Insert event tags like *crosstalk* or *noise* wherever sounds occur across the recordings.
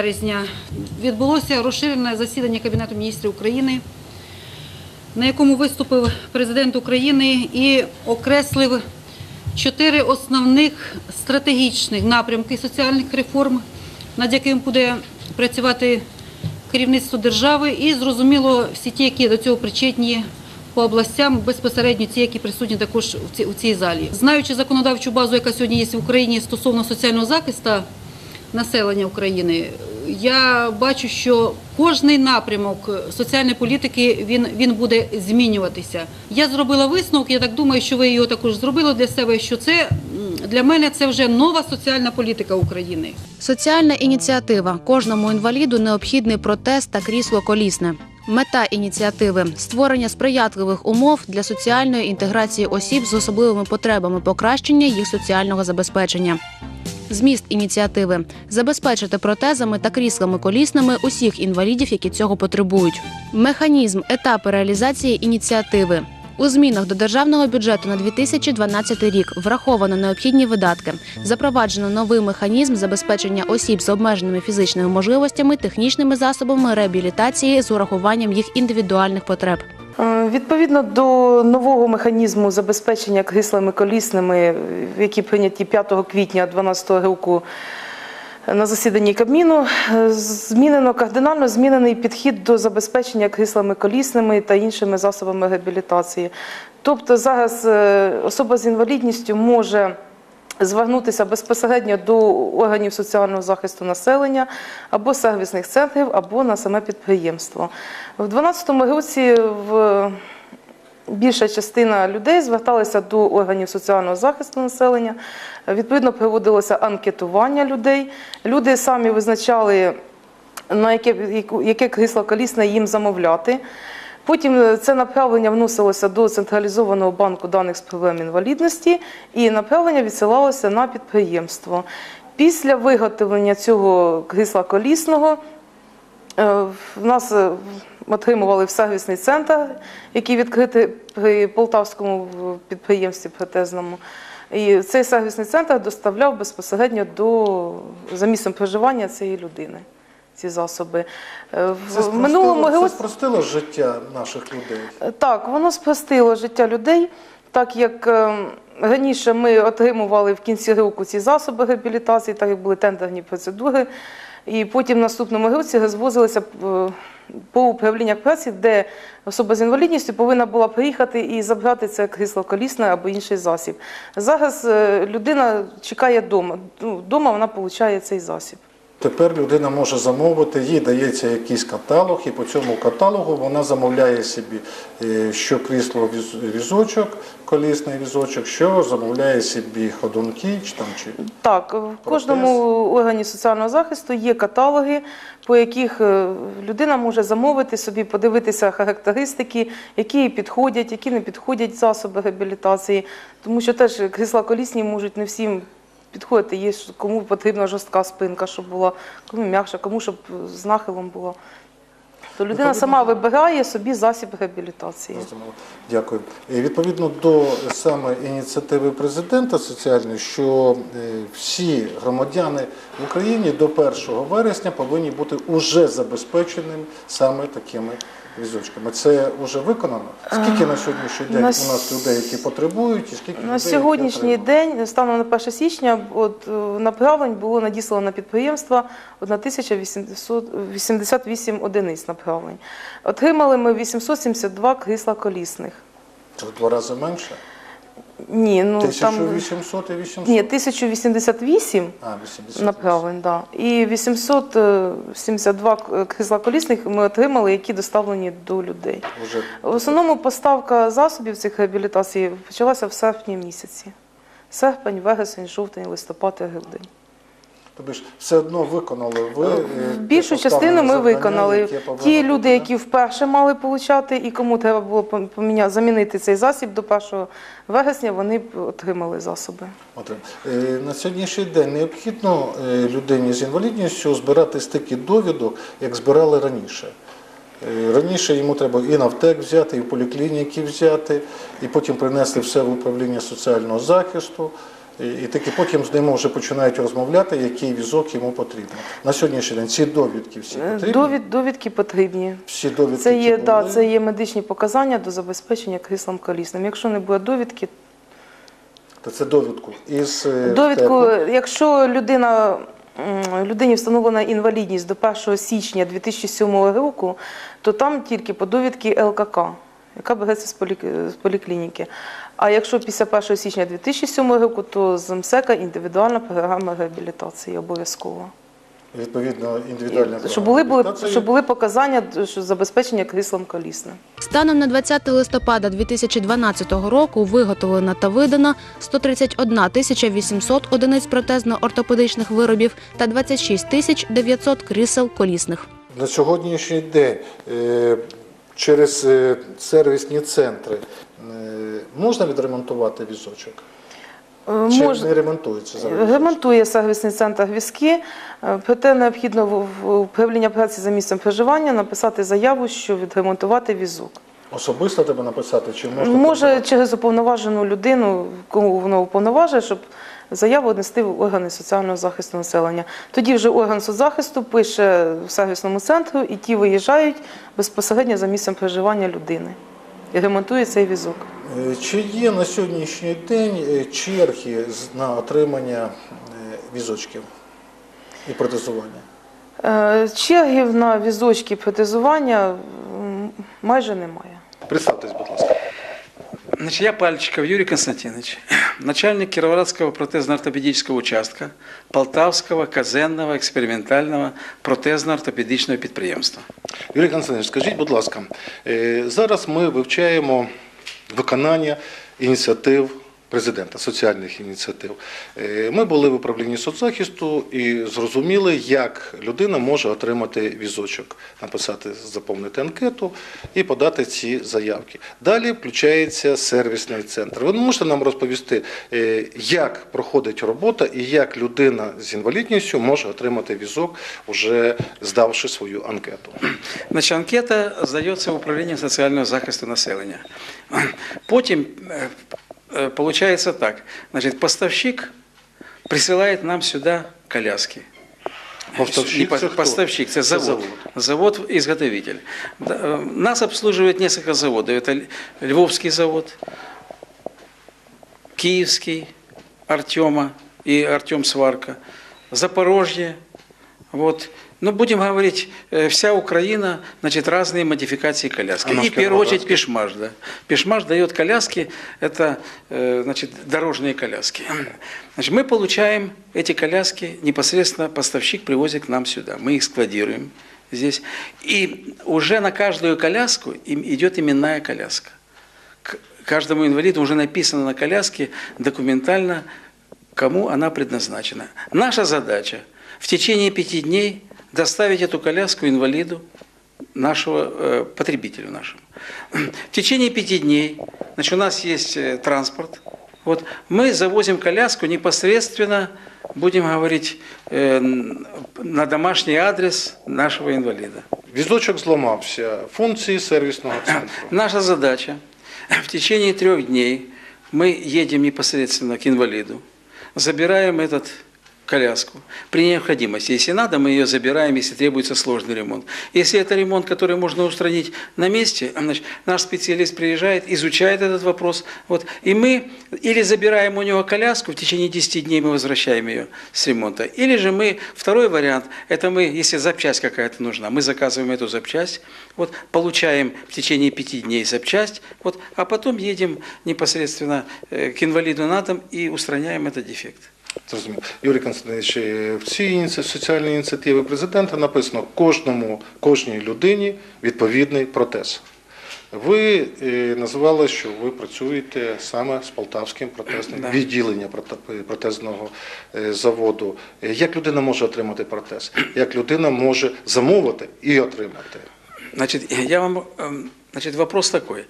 7 березня відбулося розширене засідання Кабінету міністрів України, на якому виступив президент України і окреслив чотири основних стратегічних напрямки соціальних реформ, над яким буде працювати керівництво держави, і зрозуміло всі ті, які до цього причетні по областям, безпосередньо ті, які присутні також в цій, у цій залі. Знаючи законодавчу базу, яка сьогодні є в Україні стосовно соціального захисту населення України, я бачу, що кожний напрямок соціальної політики він, він буде змінюватися. Я зробила висновок, я так думаю, що ви його також зробили для себе, що це для мене це вже нова соціальна політика України. Соціальна ініціатива. Кожному інваліду необхідний протез та крісло колісне. Мета ініціативи створення сприятливих умов для соціальної інтеграції осіб з особливими потребами, покращення їх соціального забезпечення. Зміст ініціативи забезпечити протезами та кріслами колісними усіх інвалідів, які цього потребують. Механізм, етапи реалізації ініціативи. У змінах до державного бюджету на 2012 рік враховано необхідні видатки. Запроваджено новий механізм забезпечення осіб з обмеженими фізичними можливостями, технічними засобами реабілітації з урахуванням їх індивідуальних потреб. Е, Відповідно до нового механізму забезпечення кріслами колісними, які прийняті 5 квітня 2012 року на засіданні Кабміну, е, змінено кардинально змінений підхід до забезпечення кріслами колісними та іншими засобами реабілітації. Тобто зараз е, особа з інвалідністю може звернутися безпосередньо до органів соціального захисту населення або сервісних центрів, або на саме підприємство. В 2012 році в більша частина людей зверталися до органів соціального захисту населення. Відповідно, проводилося анкетування людей. Люди самі визначали, на яке, яке крісло колісне їм замовляти. Потім е, це направлення вносилося до централізованого банку даних з проблем інвалідності, і направлення відсилалося на підприємство. Після виготовлення цього крісла колісного е, в нас е, отримували в сервісний центр, який відкритий при полтавському підприємстві протезному. І цей сервісний центр доставляв безпосередньо до за місцем проживання цієї людини. Ці засоби Е, Це в минулому спростило, це спростило життя наших людей. так, воно спростило життя людей, так як е, раніше ми отримували в кінці року ці засоби реабілітації, так як були тендерні процедури. І потім в наступному році розвозилися е, по управліннях праці, де особа з інвалідністю повинна була приїхати і забрати це крісло колісне або інший засіб. Зараз е, людина чекає вдома. Вдома вона отримує цей засіб. Тепер людина може замовити, їй дається якийсь каталог, і по цьому каталогу вона замовляє собі, е, що крісло віз- візочок, колісний візочок, що замовляє собі ходунки чи там чи Так, в кожному органі соціального захисту є каталоги, по яких е, людина може замовити собі, подивитися характеристики, які їй підходять, які не підходять засоби реабілітації. Тому що теж крісла колісні можуть не всім підходити. Є кому потрібна жорстка спинка, щоб була, кому м'якша, кому щоб з нахилом була. То людина сама вибирає собі засіб реабілітації. Дякую. Відповідно до саме ініціативи президента соціальної, що е, всі громадяни в Україні до 1 вересня повинні бути уже забезпеченими саме такими візочками. Це вже виконано? Скільки на сьогоднішній день на у нас людей, які потребують, і скільки На людей, сьогоднішній день, станом на 1 січня, от е, направлень було надіслано на підприємства 1888 одиниць направлень. Отримали ми 872 крісла колісних. Це в два рази менше? Ні, ну там і 800? ні, 1088 А, 80. направлень, да. І 872 к- крісла колісних ми отримали, які доставлені до людей. Уже В основному поставка засобів цих реабілітацій почалася в серпні місяці. Серпень, вересень, жовтень, листопад і грудень. Тобто ж все одно виконали ви. е, Більшу частину ми виконали. Ті люди, які вперше мали получати, і кому треба було поміняти, замінити цей засіб до 1 вересня, вони отримали засоби. От, е, На сьогоднішній день необхідно е, людині з інвалідністю збирати стільки довідок, як збирали раніше. Раніше йому треба і на втек взяти, і в поліклініки взяти, і потім принесли все в управління соціального захисту. І, таки потім з ними вже починають розмовляти, який візок йому потрібен. На сьогоднішній день ці довідки всі Е, потрібні. Довід, довідки потрібні. Всі довідки Це є, да, це є медичні показання до забезпечення кріслом колісним. Якщо не буде довідки, Та це довідку із е, довідку, ТЕПу. якщо людина, людині встановлена інвалідність до 1 січня 2007 року, то там тільки по довідці ЛКК, яка береться з поліклініки. А якщо після 1 січня 2007 року, то з МСЕКа індивідуальна програма реабілітації обов'язково. відповідно індивідуальна Щоб були, були, реабілітації. щоб були показання що забезпечення кріслом колісним. Станом на 20 листопада 2012 року виготовлено та видано 131 тисяча 800 одиниць протезно-ортопедичних виробів та 26 тисяч 900 крісел колісних. На сьогоднішній день е, через е, сервісні центри можна відремонтувати візочок? Е, Чи мож- не ремонтується зараз? Ремонтує сервісний центр візки, е, проте необхідно в управління праці за місцем проживання написати заяву, що відремонтувати візок. Особисто тебе написати, чи можна Може подавати? через уповноважену людину, кому воно уповноважує, щоб заяву внести в органи соціального захисту населення. Тоді вже орган соцзахисту пише в сервісному центру, і ті виїжджають безпосередньо за місцем проживання людини і ремонтує цей візок. Е, Чи є на сьогоднішній день е, черги з- на отримання е, візочків і протезування? Чергів на візочки протезування майже немає. Представтесь, будь ласка. Значит, я Пальчиков Юрий Константинович, *clears throat* начальник Кировоградского протезно-ортопедического участка Полтавского казенного экспериментального протезно-ортопедичного підприємства. Юрій Константинович, скажіть, будь ласка, е, зараз ми вивчаємо виконання ініціатив президента, соціальних ініціатив. Е, Ми були в управлінні соцзахисту і зрозуміли, як людина може отримати візочок, написати, заповнити анкету і подати ці заявки. Далі включається сервісний центр. Ви можете нам розповісти, е, як проходить робота і як людина з інвалідністю може отримати візок, вже здавши свою анкету. Значить, анкета здається в управління соціального захисту населення. Потім е, получается так. Значит, поставщик присылает нам сюда коляски. Поставщик хто? Поставщик, Це завод. завод. Завод-изготовитель. Да, э, Нас обслуживает несколько заводов. Это Львовский завод, Киевский, Артема и Артем Сварка, Запорожье. Вот. Ну, будем говорить, э, вся Украина, значит, разные модификации коляски. А И в первую очередь? Пешмаш, да. Пешмаш дает коляски, это, э, значит, дорожные коляски. Значит, мы получаем эти коляски, непосредственно поставщик привозит к нам сюда. Мы их складируем здесь. И уже на каждую коляску идет именная коляска. К каждому инвалиду уже написано на коляске документально, кому она предназначена. Наша задача в течение пяти дней доставить эту коляску инвалиду, нашего э, потребителю нашему. В течение пяти дней, значит, у нас есть э, транспорт. Вот мы завозим коляску непосредственно, будем говорить, э, н- на домашний адрес нашего инвалида. Візочок зламався. Функції сервісного центру. *clears throat* Наша задача *clears throat* в течение трех дней мы едем непосредственно к инвалиду, забираем этот коляску. При необходимости, если надо, мы ее забираем, если требуется сложный ремонт. Если это ремонт, который можно устранить на месте, значит, наш специалист приезжает, изучает этот вопрос, вот, и мы или забираем у него коляску, в течение 10 дней мы возвращаем ее с ремонта, или же мы, второй вариант, это мы, если запчасть какая-то нужна, мы заказываем эту запчасть, вот, получаем в течение пяти дней запчасть, вот, а потом едем непосредственно э, к инвалиду на дом и устраняем этот дефект. Зрозуміло. Юрій Константинович, е, в цій ініці- соціальній ініціативі президента написано кожному, кожній людині відповідний протез. Ви е, називали, що ви працюєте саме з полтавським протезним Да. відділенням проте- протезного е, заводу. Е, Як людина може отримати протез? Як людина може замовити і отримати? Значит, я вам, эм, значит, вопрос такой.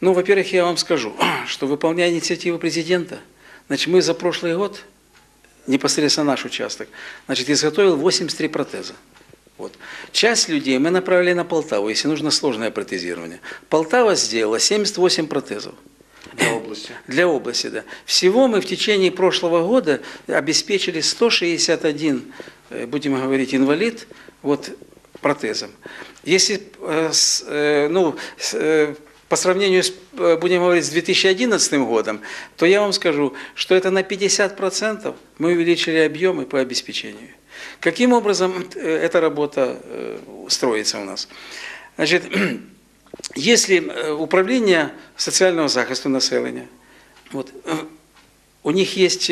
Ну, во-первых, я вам скажу, *clears throat* что выполняя инициативу президента, значит, мы за прошлый год, непосредственно наш участок, значит, изготовил 83 протеза. Вот. Часть людей мы направили на Полтаву, если нужно сложное протезирование. Полтава сделала 78 протезов. для області. Для области, да. Всего мы в течение прошлого года обеспечили 161, э, будем говорить, инвалид вот, протезом. Если э, э, ну, по сравнению, с, э, будем говорить, с 2011 годом, то я вам скажу, что это на 50% мы увеличили объемы по обеспечению. Каким образом э, эта работа э, строится у нас? Значит, *clears throat* если управление социального захисту населення, вот, у них есть,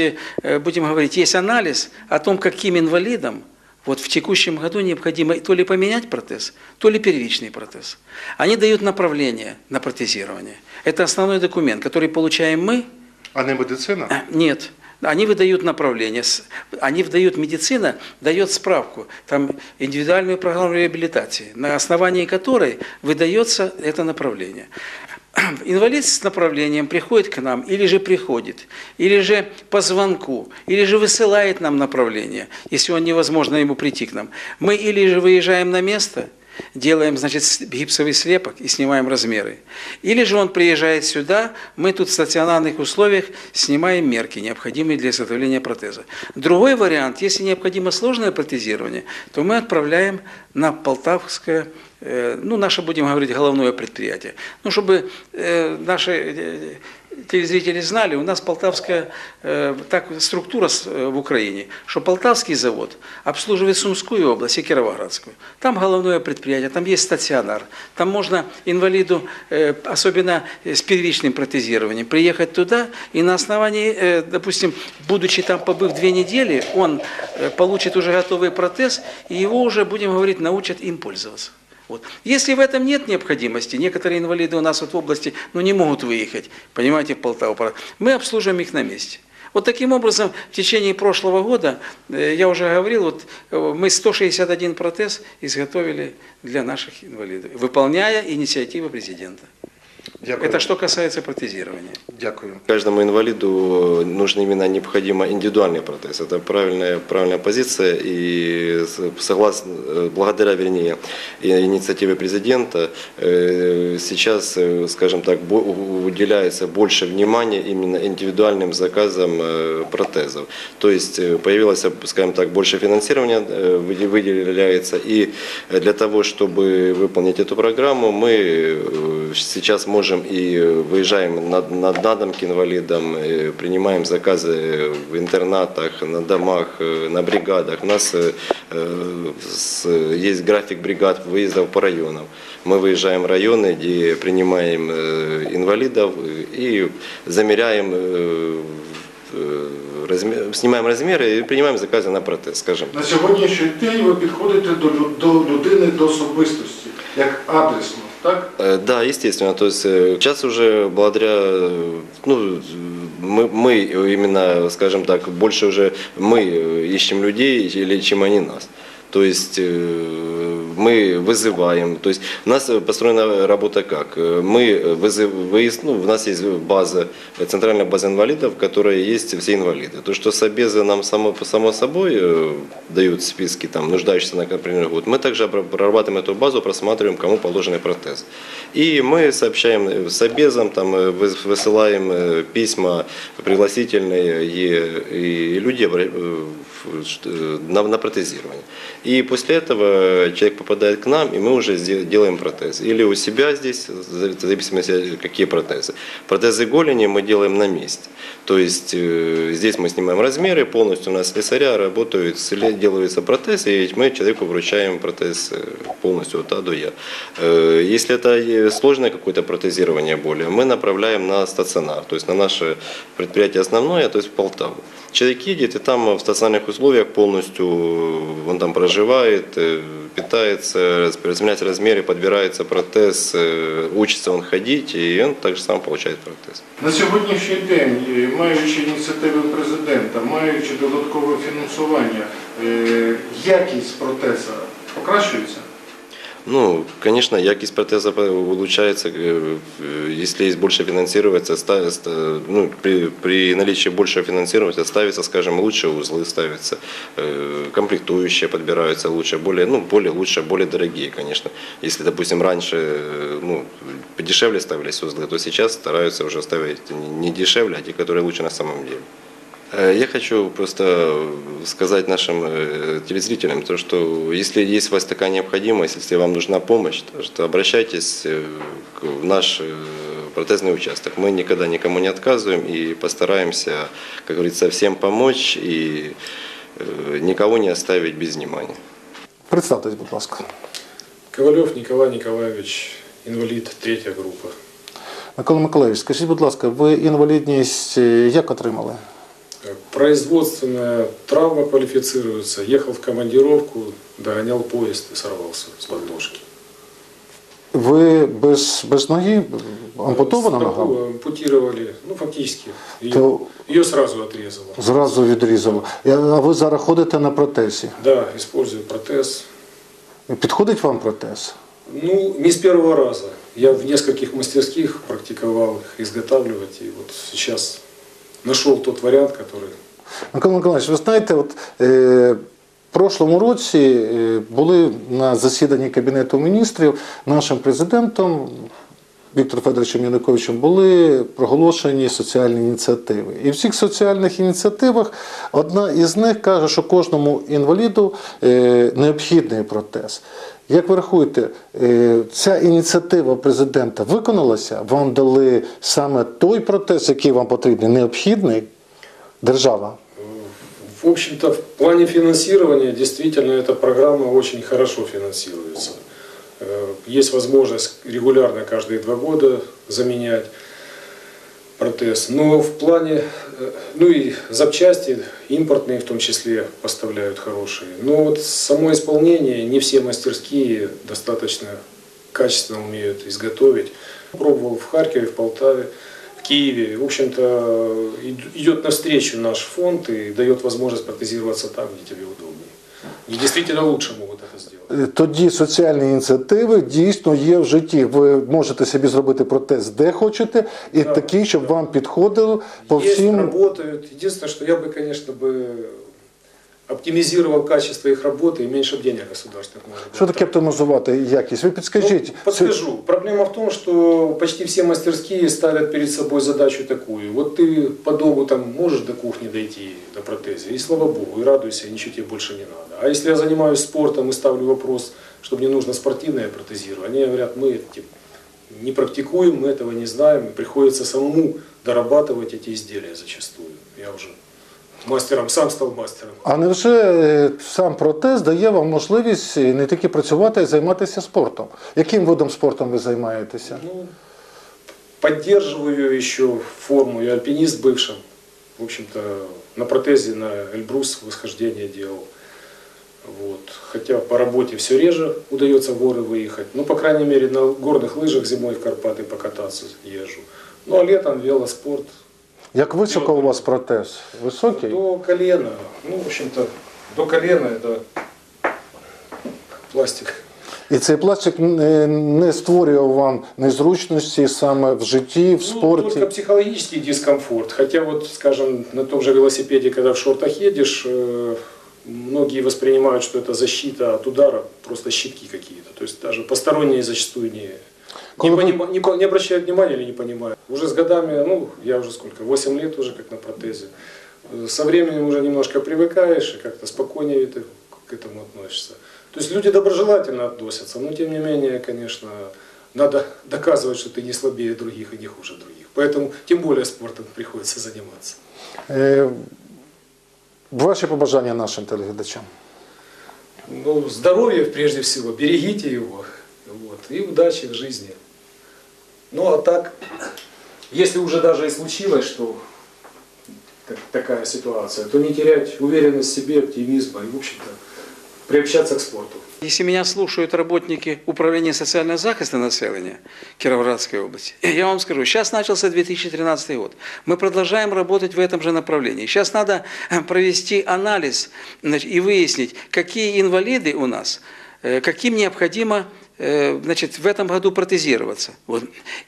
будем говорить, есть анализ о том, каким инвалидам вот в текущем году необходимо то ли поменять протез, то ли первичный протез. Они дают направление на протезирование. Это основной документ, который получаем мы, А не медицина? а, Нет. Они выдают направление, они выдают, медицина дает справку, там индивидуальную программу реабилитации, на основании которой выдается это направление. *clears throat* Инвалид с направлением приходит к нам, или же приходит, или же по звонку, или же высылает нам направление, если он невозможно ему прийти к нам. Мы или же выезжаем на место, делаем, значит, гипсовый слепок и снимаем размеры. Или же он приезжает сюда, мы тут в стационарных условиях снимаем мерки, необходимые для изготовления протеза. Другой вариант, если необходимо сложное протезирование, то мы отправляем на Полтавское, ну, наше, будем говорить, головное предприятие. Ну, чтобы наши телезрители знали, у нас полтавская э, так, структура э, в Украине, что Полтавский завод обслуживает Сумскую область и Кировоградскую. Там головное предприятие, там есть стационар, там можно инвалиду, э, особенно с первичным протезированием, приехать туда и на основании, допустим, будучи там побыв две недели, он получит уже готовый протез, и его уже, будем говорить, научат им пользоваться. Вот. Если в этом нет необходимости, некоторые инвалиды у нас вот в области ну, не могут выехать, понимаете, в Полтаву, мы обслуживаем их на месте. Вот таким образом, в течение прошлого года, э, я уже говорил, вот, э, мы 161 протез изготовили для наших инвалидов, выполняя инициативы президента. Дякую. Это что касается протезирования. Дякую. Каждому инвалиду нужно именно необходимо индивидуальный протез. Это правильная, правильная позиция. И согласно, э, благодаря, вернее, и инициативе президента, э, сейчас, э, скажем так, уделяется больше внимания именно индивидуальным заказам протезов. То есть появилось, скажем так, больше финансирования выде- выделяется. И для того, чтобы выполнить эту программу, мы сейчас можем и э, выезжаем на, на, на дом к инвалидам, э, принимаем заказы в интернатах, на домах, э, на бригадах. У нас э, э, с- есть график бригад выездов по районам. Мы выезжаем в районы, где принимаем э, инвалидов э, и замеряем, э, э, размер- снимаем размеры и принимаем заказы на протез, скажем. На сьогоднішній день ви підходите до, лю- до людини, до особистості, як адресно, так? Э, Да, естественно. То есть э, сейчас уже благодаря, э, ну, мы, мы именно, скажем так, больше уже мы э, ищем людей, или чем они нас. То есть э, мы вызываем, то есть у нас э, построена работа как? Э, Мы вызыв, выезд, ну, у нас есть база, э, центральная база инвалидов, в которой есть все инвалиды. То, что Собезы нам само, само собой э, дают списки там, нуждающихся на например, год, мы также обра- прорабатываем эту базу, просматриваем, кому положены протезы. И мы сообщаем э, Собезам, там, э, выс- высылаем э, письма пригласительные, и, и люди э, э, на, на протезирование. И после этого человек попадает к нам, и мы уже делаем протез. Или у себя здесь, в зависимости какие протезы. Протезы голени мы делаем на месте. То есть э, здесь мы снимаем размеры, полностью у нас слесаря работают, делается протез, и мы человеку вручаем протез полностью от А до Я. Если это сложное какое-то протезирование более, мы направляем на стационар, то есть на наше предприятие основное, то есть в Полтаву. Человек едет, и там в стационарных условиях полностью э, он там проживает, э, питается, раз- размерять размеры, подбирается протез, э, учится он ходить, и он также сам получает протез. На сьогоднішній день, е, маючи ініціативи президента, маючи додаткове фінансування, е, якість протеза покращується? Ну, конечно, якость протеза улучшается, если есть больше финансироваться, ста- ста- ну, при, при наличии большего финансирования ставятся, скажем, лучше узлы ставятся, комплектующие подбираются лучше, более, ну, более лучше, более дорогие, конечно. Если, допустим, раньше ну, подешевле ставились узлы, то сейчас стараются уже ставить не дешевле, а те, которые лучше на самом деле. Э, Я хочу просто сказать нашим э, телезрителям, то, что если есть у вас такая необходимость, если вам нужна помощь, то, что обращайтесь э, к- в наш э, протезный участок. Мы никогда никому не отказываем и постараемся, как говорится, всем помочь и э, никого не оставить без внимания. Представтесь, будь ласка. Ковалев Николай Николаевич, инвалид, третья группа. Микола Миколаївич, скажіть, будь ласка, ви інвалідність е, як отримали? Э, Производственная травма квалифицируется. Ехал в командировку, догонял поезд и сорвался с подножки. Ви без, без ноги, ампутована Стопу нога? ампутировали, ну фактически. Ее, То- ее сразу отрезало. Зразу відрізало. А ви зараз ходите на протезі. Да, использую протез. Підходить вам протез? Ну, не с первого раза. Я в нескольких мастерских практиковал их изготавливать. И вот сейчас нашел тот вариант, который Микола Миколаївич, ви знаєте, от е, прошлому році е, були на засіданні Кабінету міністрів нашим президентом Віктором Федоровичем Януковичем були проголошені соціальні ініціативи. І в цих соціальних ініціативах одна із них каже, що кожному інваліду е, необхідний протез. Як ви рахуєте, е, ця ініціатива президента виконалася? Вам дали саме той протез, який вам потрібний, необхідний? Держава. В общем-то, в плане финансирования действительно эта программа очень хорошо финансируется. Э, Есть возможность регулярно каждые два года заменять Протез. Но в плане, э, ну и запчасти импортные в том числе поставляют хорошие. Но вот само исполнение не все мастерские достаточно качественно умеют изготовить. Пробовал в Харькове, в Полтаве, в Киеве. В общем-то, ид- идет навстречу наш фонд и дает возможность протезироваться там, где тебе удобнее. И действительно лучше могут Тоді соціальні ініціативи дійсно є в житті. Ви можете собі зробити протез де хочете, і Да, такий, щоб вам підходив по є всім. работают. Єдине, що я би, звісно, бы оптимизировал качество их работы и меньше б денег государственных можно было Що таке тратить. оптимізувати якість? Ви підскажіть. Ну, подскажу. Проблема в том, что почти все мастерские ставят перед собой задачу такую. Вот ты по дому там можешь до кухни дойти на протезе, и слава богу, и радуйся, и ничего тебе больше не надо. А если я занимаюсь спортом и ставлю вопрос, что мне нужно спортивное протезирование, они говорят, мы типа, не практикуем, мы этого не знаем, и приходится самому дорабатывать эти изделия зачастую. Я уже мастером, сам стал мастером. А невже е, сам протез дає вам можливість е, не тільки працювати, а й займатися спортом? Яким видом спорту ви займаєтеся? Ну, поддерживаю еще форму. Я альпинист бывшим. В общем-то, на протезе на Эльбрус восхождение делал. Вот. Хотя по работе все реже удается в горы выехать. Ну, по крайней мере, на горных лыжах зимой в Карпаты покататься езжу. Ну, а летом велоспорт. Як високо у вас протез? Високий? До колена. Ну, в общем-то, до колена это пластик. І цей пластик е, не створював вам незручності саме в житті, в Ну, спорті. только психологический дискомфорт. Хотя вот, скажем, на том же велосипеде, когда в шортах едешь, э, многие воспринимают, что это защита от удара, просто щитки какие-то. То есть даже посторонние зачастую не, не, понима- не не обращают внимания или не понимают. Уже с годами, ну, я уже сколько, 8 лет уже как на протезе. Э, Со временем уже немножко привыкаешь и как-то спокойнее ты к этому относишься. То есть люди доброжелательно относятся, но тем не менее, конечно, надо *laughs* доказывать, что ты не слабее других и не хуже других. Поэтому тем более спортом приходится заниматься. Е, Ваші побажання нашим телеглядачам. Ну, здоровье прежде всего, берегите его. Вот, и удачи в жизни. Ну а так, если уже даже и случилось, что так- такая ситуация, то не терять уверенность в себе, оптимизма и, в общем-то, приобщаться к спорту. Если меня слушают работники Управления социального захиста населения Кировоградской области, *laughs* я вам скажу, сейчас начался 2013 год. Мы продолжаем работать в этом же направлении. Сейчас надо э, провести анализ и выяснить, какие инвалиды у нас, э, каким необходимо значит, в этом году протезироваться. Вот.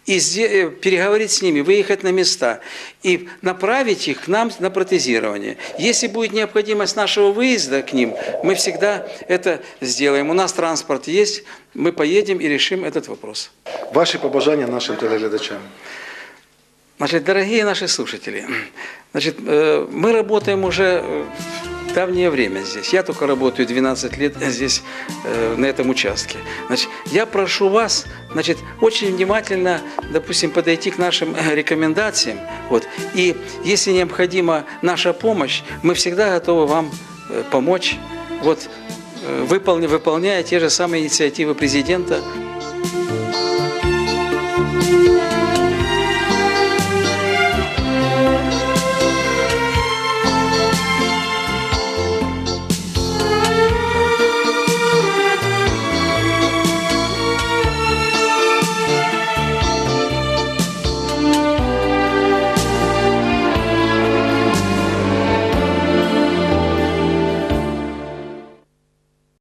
И э, переговорить с ними, выехать на места и направить их к нам на протезирование. Если будет необходимость нашего выезда к ним, мы всегда это сделаем. У нас транспорт есть, мы поедем и решим этот вопрос. Ваші побажання нашим телеглядачам. Значит, дорогие наши слушатели, значит, э, мы работаем уже э, давнее время здесь. Я только работаю 12 лет здесь, э, на этом участке. Значит, я прошу вас, значит, очень внимательно, допустим, подойти к нашим э, рекомендациям. Вот, и если необходима наша помощь, мы всегда готовы вам э, помочь, вот, э, выполня- выполняя те же самые инициативы президента.